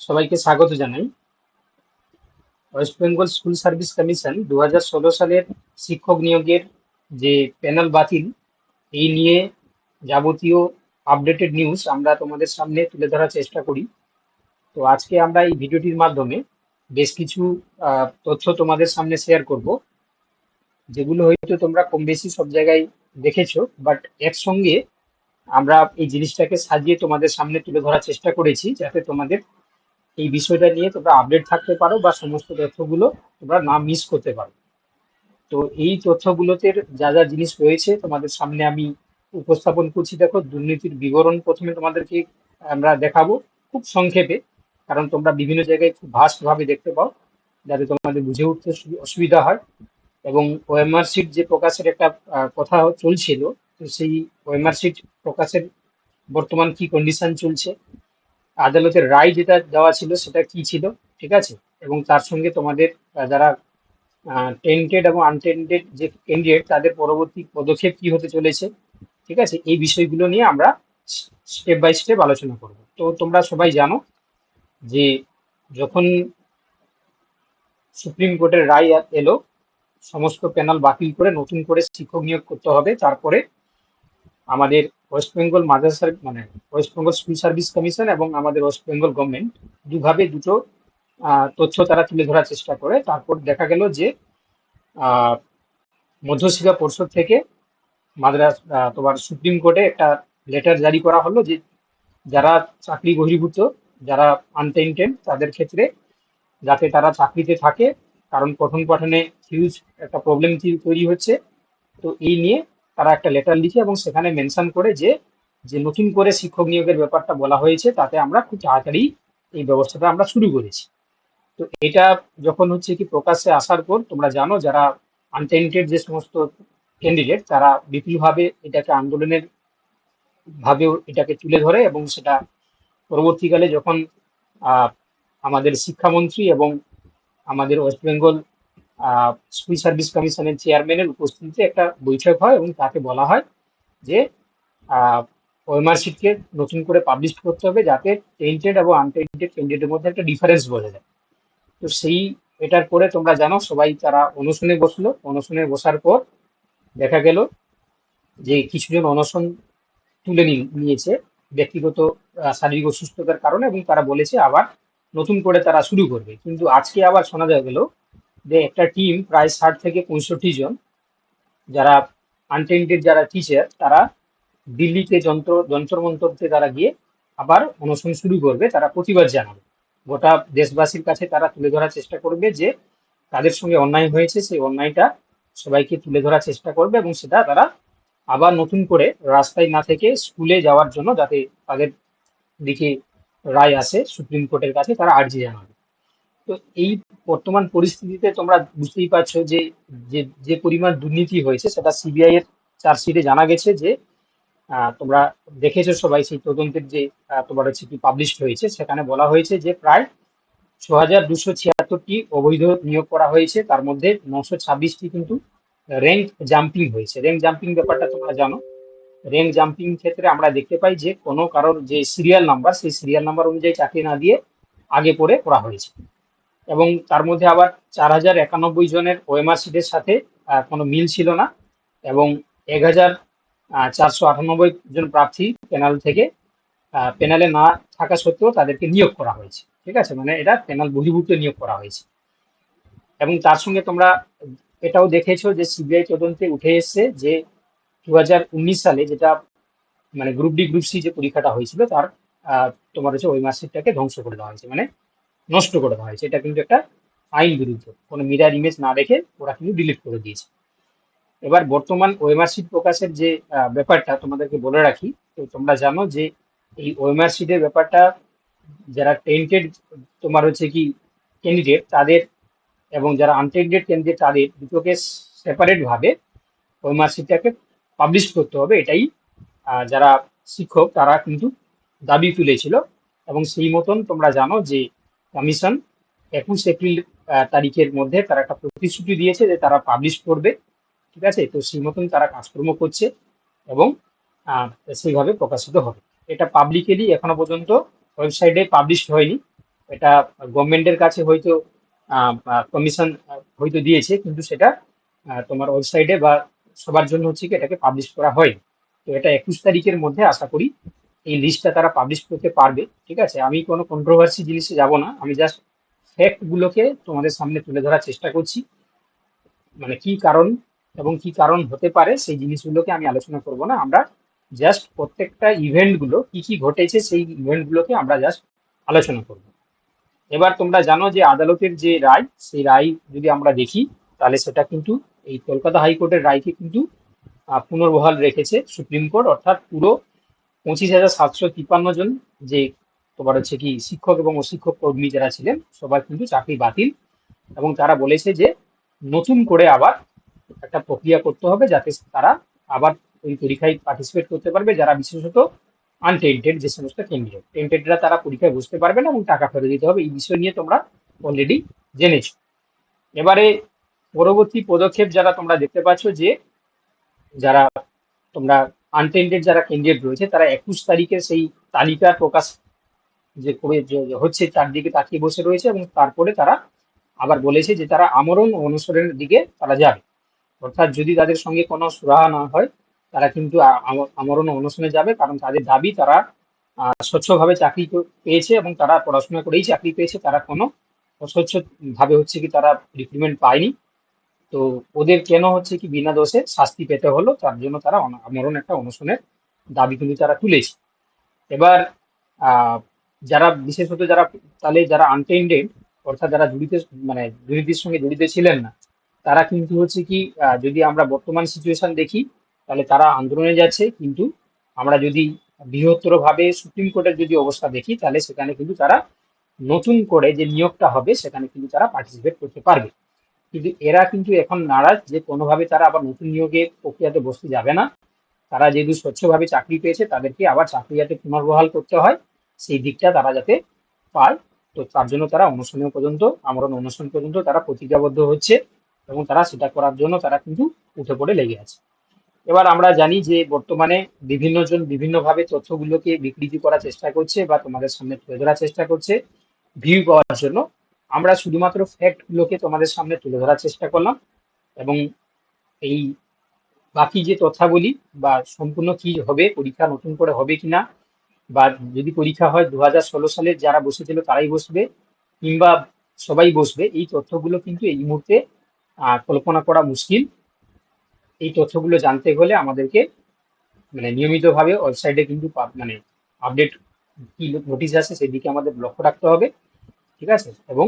সবাইকে স্বাগত জানাই। West Bengal school service commission দু সালের শিক্ষক নিয়োগের যে প্যানেল বাতিল, এই নিয়ে যাবতীয় আপডেটেড নিউজ আমরা তোমাদের সামনে তুলে ধরার চেষ্টা করি। তো আজকে আমরা এই ভিডিওটির মাধ্যমে বেশ কিছু তথ্য তোমাদের সামনে শেয়ার করব, যেগুলো হয়তো তোমরা কম বেশি সব জায়গায় দেখেছ বাট একসঙ্গে আমরা এই জিনিসটাকে সাজিয়ে তোমাদের সামনে তুলে ধরার চেষ্টা করেছি, যাতে তোমাদের এই বিষয়টা নিয়ে তোমরা আপডেট থাকতে পারো বা সমস্ত তথ্যগুলো তোমরা না মিস করতে পারো। তো এই তথ্যগুলোতে যা যা জিনিস রয়েছে তোমাদের সামনে আমি উপস্থাপন করছি, দেখো দুর্নীতির বিবরণ প্রথমে তোমাদেরকে আমরা দেখাবো খুব সংক্ষেপে, কারণ তোমরা বিভিন্ন জায়গায় খুব ভাস্ট ভাবে দেখতে পাও, যাতে তোমাদের বুঝে উঠতে অসুবিধা হয়। এবং ওএমআর শিট যে প্রকাশের একটা কথা চলছিল, তো সেই ওএমআর শিট প্রকাশের বর্তমান কি কন্ডিশন চলছে আদালতের রায় যেটা দেওয়া ছিল সেটা কি ছিল? ঠিক আছে? এবং তার সঙ্গে তোমাদের যারা টেন্টেড এবং আনটেন্টেড যে ক্যান্ডিডেট তাদের পরবর্তী পদক্ষেপ কি হতে চলেছে? ঠিক আছে? এই বিষয়গুলো নিয়ে আমরা স্টেপ বাই স্টেপ আলোচনা করব। তো তোমরা সবাই জানো যে যখন সুপ্রিম কোর্টের রায় এলো, সমস্ত প্যানেল বাতিল করে নতুন করে শিক্ষক নিয়োগ করতে হবে। তারপরে আমাদের ওয়েস্ট বেঙ্গল মাদ্রাসার মানে West Bengal school service commission এবং আমাদের ওয়েস্ট বেঙ্গল গভর্নমেন্ট দুভাবে দুটো তথ্য তারা তুলে ধরার চেষ্টা করে। তারপর দেখা গেল যে মধ্যশিক্ষা পর্ষদ থেকে মাদ্রাস তোমার সুপ্রিম কোর্টে একটা লেটার জারি করা হলো যে, যারা চাকরি বহির্ভূত, যারা আনটেন্টেড তাদের ক্ষেত্রে যাতে তারা চাকরিতে থাকে, কারণ পঠন পাঠনে হিউজ একটা প্রবলেম তৈরি হচ্ছে। তো এই নিয়ে তারা একটা লেটার লিখে এবং সেখানে মেনশন করে যে যে নতুন করে শিক্ষক নিয়োগের ব্যাপারটা বলা হয়েছে, তাতে আমরা খুব তাড়াতাড়ি এই ব্যবস্থাটা আমরা শুরু করেছি। তো এটা যখন হচ্ছে কি প্রকাশ্যে আসার পর, তোমরা জানো যারা আনটেন্টেড যে সমস্ত ক্যান্ডিডেট তারা বিপুলভাবে এটাকে আন্দোলনের ভাবেও এটাকে তুলে ধরে এবং সেটা পরবর্তীকালে যখন আমাদের শিক্ষামন্ত্রী এবং আমাদের ওয়েস্ট বেঙ্গল স্কুল সার্ভিস কমিশনের চেয়ারম্যানের উপস্থিতিতে একটা বৈঠক হয় এবং তাকে বলা হয় যে ওএমআর শিটকে নতুন করে পাবলিশ করতে হবে যাতে টেন্টেড এবং আনটেন্টেড ক্যান্ডিডেটের মধ্যে একটা ডিফারেন্স বোঝা যায়। তো সেই, এটার পরে তোমরা জানো, সবাই তারা অনশনে বসল। অনশনে বসার পর দেখা গেল যে কিছুজন অনশন তুলে নিয়েছে ব্যক্তিগত শারীরিক অসুস্থতার কারণে এবং তারা বলেছে আবার নতুন করে তারা শুরু করবে। কিন্তু আজকে আবার শোনা গেল যে একটা টিম প্রায় ষাট থেকে পঁয়ষট্টি জন, যারা আনটেন্টেড যারা টিচার তারা দিল্লিতে যন্ত্র যন্ত্র মন্তব্যে তারা গিয়ে আবার অনশন শুরু করবে, তারা প্রতিবাদ জানাবে। গোটা দেশবাসীর কাছে তারা তুলে ধরার চেষ্টা করবে যে তাদের সঙ্গে অন্যায় হয়েছে, সেই অন্যায়টা সবাইকে তুলে ধরার চেষ্টা করবে এবং সেটা তারা আবার নতুন করে রাস্তায় না থেকে স্কুলে যাওয়ার জন্য যাতে তাদের দিকে রায় আসে, সুপ্রিম কোর্টের কাছে তারা আর্জি জানাবে। তো এই বর্তমান পরিস্থিতিতে তোমরা বুঝতেই পারছ যে যে পরিমাণ দুর্নীতি হয়েছে, সেটা সিবিআই এর চার্জশিটে জানা গেছে যে তোমরা দেখেছ সবাই সেই তদন্তের যে তোমার হচ্ছে কি পাবলিশ হয়েছে, সেখানে বলা হয়েছে যে প্রায় ছ হাজার দুশো ছিয়াত্তরটি অবৈধ নিয়োগ করা হয়েছে, তার মধ্যে নশো ছাব্বিশটি কিন্তু র্যাঙ্ক জাম্পিং হয়েছে। র্যাঙ্ক জাম্পিং ব্যাপারটা তোমরা জানো। র্যাঙ্ক জাম্পিং ক্ষেত্রে আমরা দেখতে পাই যে কোনো কারোর যে সিরিয়াল নাম্বার সেই সিরিয়াল নাম্বার অনুযায়ী চাকরি না দিয়ে আগে পরে করা হয়েছে। এবং তার মধ্যে আবার চার হাজার একানব্বই জনের ওএমআর সিটের সাথে কোনো মিল ছিল না এবং এক হাজার চারশো আটানব্বই জন প্রার্থী প্যানেল থেকে প্যানেলে না থাকা সত্ত্বেও তাদেরকে নিয়োগ করা হয়েছে। ঠিক আছে? মানে এটা প্যানেল বহির্ভূত নিয়োগ করা হয়েছে। এবং তার সঙ্গে তোমরা এটাও দেখেছ যে সিবিআই তদন্তে উঠে এসেছে যে দু হাজার উনিশ সালে যেটা মানে গ্রুপ ডি, গ্রুপ সি যে পরীক্ষাটা হয়েছিল তার তোমার হচ্ছে ওই মার্কশিটটাকে ধ্বংস করে দেওয়া হয়েছে। মানে নষ্ট করে দেওয়া হয়েছে। এটা কিন্তু একটা আইন বিরুদ্ধ। কোনো মিরার ইমেজ না রেখে ওরা কিন্তু ডিলিট করে দিয়েছে। এবার বর্তমান ওএমআর শিট প্রকাশের যে ব্যাপারটা তোমাদেরকে বলে রাখি, তো তোমরা জানো যে এই ওএমআর শিটের ব্যাপারটা যারা টেন্টেড তোমার হচ্ছে কি ক্যান্ডিডেট তাদের এবং যারা আনটেন্টেড ক্যান্ডিডেট তাদের দুটোকে সেপারেট ভাবে ওএমআর শিটটাকে পাবলিশ করতে হবে। এটাই যারা শিক্ষক, তারা কিন্তু দাবি তুলেছিল। এবং সেই মতন তোমরা জানো যে কমিশন। একুশ এপ্রিল তারিখের মধ্যে তারা একটা প্রতিশ্রুতি দিয়েছে যে তারা পাবলিশ করবে, ঠিক আছে? তো সেই মতন তারা কাজকর্ম করছে এবং সেইভাবে প্রকাশিত হবে। এটা পাবলিকেলি এখনও পর্যন্ত ওয়েবসাইটে পাবলিশ হয়নি। এটা গভর্নমেন্টের কাছে হয়তো কমিশন হয়তো দিয়েছে, কিন্তু সেটা তোমার ওয়েবসাইটে বা সবার জন্য হচ্ছে কি এটাকে পাবলিশ করা হয় তো এটা একুশ তারিখের মধ্যে আশা করি এই লিস্টটা তারা পাবলিশ করতে পারবে, ঠিক আছে? আমি কোনো কন্ট্রোভার্সি জিনিসে যাব না, আমি জাস্ট ফ্যাক্টগুলোকে তোমাদের সামনে তুলে ধরার চেষ্টা করছি। মানে কি কারণ এবং কি কারণ হতে পারে সেই জিনিসগুলোকে আমি আলোচনা করব না। আমরা জাস্ট প্রত্যেকটা ইভেন্টগুলো কি কি ঘটেছে সেই ইভেন্টগুলোকে আমরা জাস্ট আলোচনা করব। এবার তোমরা জানো যে আদালতের যে রায়, সেই রায় যদি আমরা দেখি, তাহলে সেটা কিন্তু এই কলকাতা হাইকোর্টের রায়কে কিন্তু পুনর্বহাল রেখেছে সুপ্রিম কোর্ট, অর্থাৎ পুরো পঁচিশ হাজার সাতশো তিপ্পান্ন জন যে তোমার হচ্ছে কি শিক্ষক এবং অশিক্ষক কর্মী যারা ছিলেন, সবার কিন্তু চাকরি বাতিল। এবং তারা বলেছে যে নতুন করে আবার একটা প্রক্রিয়া করতে হবে যাতে তারা আবার ওই পরীক্ষায় পার্টিসিপেট করতে পারবে, যারা বিশেষত আনটেন্টেড যে সমস্ত ক্যান্ডিডেট টেন্টেডরা তারা পরীক্ষায় বসতে পারবে না এবং টাকা ফেরত দিতে হবে, এই বিষয় নিয়ে তোমরা অলরেডি জেনেছ। এবারে পরবর্তী পদক্ষেপ যারা তোমরা দেখতে পাচ্ছ যে যারা তোমরা আনটেন্টেড যারা ক্যান্ডিডেট রয়েছে, তারা একুশ তারিখে সেই তালিকা প্রকাশ যে করে হচ্ছে, চারদিকে তাকিয়ে বসে রয়েছে এবং তারপরে তারা আবার বলেছে যে তারা আমরণ অনুসরণের দিকে তারা যাবে। অর্থাৎ যদি তাদের সঙ্গে কোনো সুরাহা না হয়, তারা কিন্তু আম- আমরণ অনশনে যাবে কারণ তাদের দাবি তারা স্বচ্ছভাবে চাকরি পেয়েছে এবং তারা পড়াশোনা করেই চাকরি পেয়েছে, তারা কোনো অস্বচ্ছভাবে হচ্ছে কি তারা রিক্রুটমেন্ট পায়নি। তো ওদের কেন হচ্ছে কি বিনা দোষে শাস্তি পেতে হলো? তার জন্য তারা আমরণ একটা অনশনের দাবি কিন্তু তারা তুলেছে। এবার যারা, বিশেষত যারা, তাহলে যারা আনটেন্ডেড অর্থাৎ যারা জড়িত মানে দুর্নীতির সঙ্গে জড়িত ছিলেন না, তারা কিন্তু হচ্ছে কি যদি আমরা বর্তমান সিচুয়েশন দেখি, তাহলে তারা আন্দোলনে যাচ্ছে, কিন্তু আমরা যদি বৃহত্তর ভাবে সুপ্রিম কোর্টের যদি অবস্থা দেখি, তাহলে সেখানে কিন্তু তারা নতুন করে যে নিয়োগটা হবে, সেখানে কিন্তু তারা পার্টিসিপেট করতে পারবে। কিন্তু এরা কিন্তু এখন নারাজ যে কোনোভাবে তারা আবার নতুন নিয়োগের প্রক্রিয়াতে বসতে যাবে না। তারা যেহেতু স্বচ্ছভাবে চাকরি পেয়েছে, তাদেরকে আবার চাকরি যাতে পুনর্বহাল করতে হয়। সেই দিকটা তারা যাতে পায়। তো তার জন্য তারা অনুশীলন পর্যন্ত, আমরণ অনুশীলন পর্যন্ত তারা প্রতিজ্ঞাবদ্ধ হচ্ছে এবং তারা সেটা করার জন্য তারা কিন্তু উঠে পড়ে লেগে আছে। এবার আমরা জানি যে বর্তমানে বিভিন্ন জন বিভিন্নভাবে তথ্যগুলোকে বিকৃতি করার চেষ্টা করছে বা তোমাদের সামনে তুলে ধরার চেষ্টা করছে। ভিউ পাওয়ার জন্য আমরা শুধুমাত্র ফ্যাক্ট গুলোকে তোমাদের সামনে তুলে ধরার চেষ্টা করলাম এবং এই বাকি যে তথ্যাবলী বা সম্পূর্ণ কি হবে, পরীক্ষা নতুন করে হবে কিনা, বা যদি পরীক্ষা হয় দু হাজার ষোলো সালে যারা বসেছিল তারাই বসবে, কিংবা সবাই বসবে, এই তথ্যগুলো কিন্তু এই মুহূর্তে কল্পনা করা মুশকিল। এই তথ্যগুলো জানতে হলে আমাদেরকে মানে নিয়মিতভাবে ওয়েবসাইটে কিন্তু মানে আপডেট কি নোটিশ আসে সেদিকে আমাদের লক্ষ্য রাখতে হবে। ঠিক আছে? এবং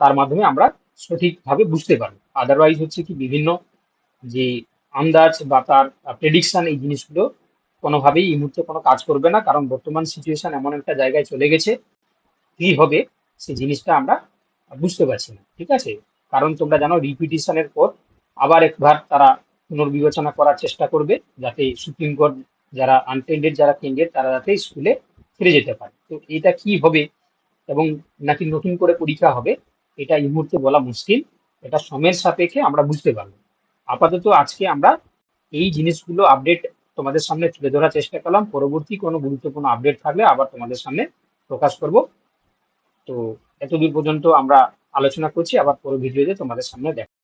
তার মাধ্যমে আমরা সঠিকভাবে বুঝতে পারব। আদারওয়াইজ হচ্ছে কি বিভিন্ন যে আন্দাজ বা তার প্রেডিকশন এই জিনিসগুলো কোনোভাবেই এই মুহূর্তে কোনো কাজ করবে না, কারণ বর্তমান সিচুয়েশন এমন একটা জায়গায় চলে গেছে, কি হবে সেই জিনিসটা আমরা বুঝতে পারছি না, ঠিক আছে? কারণ তোমরা জানো রিপিটিশনের পর আবার একবার তারা পুনর্বিবেচনা করার চেষ্টা করবে, যাতে সুপ্রিম কোর্ট যারা আনটেন্ডেড যারা ক্যান্ডিডেট তারা যাতে স্কুলে ফিরে যেতে পারে। তো এটা কি হবে এবং নাকি নতুন করে পরীক্ষা হবে, এটা এই মুহূর্তে বলা মুশকিল। এটা সময়ের সাপেক্ষে আমরা বুঝতে পারব। আপাতত আজকে আমরা এই জিনিসগুলো আপডেট তোমাদের সামনে তুলে ধরার চেষ্টা করলাম। পরবর্তী কোনো গুরুত্বপূর্ণ আপডেট থাকলে আবার তোমাদের সামনে প্রকাশ করব। তো এতদূর পর্যন্ত আমরা আলোচনা করছি, আবার পরে ভিডিওতে তোমাদের সামনে দেখা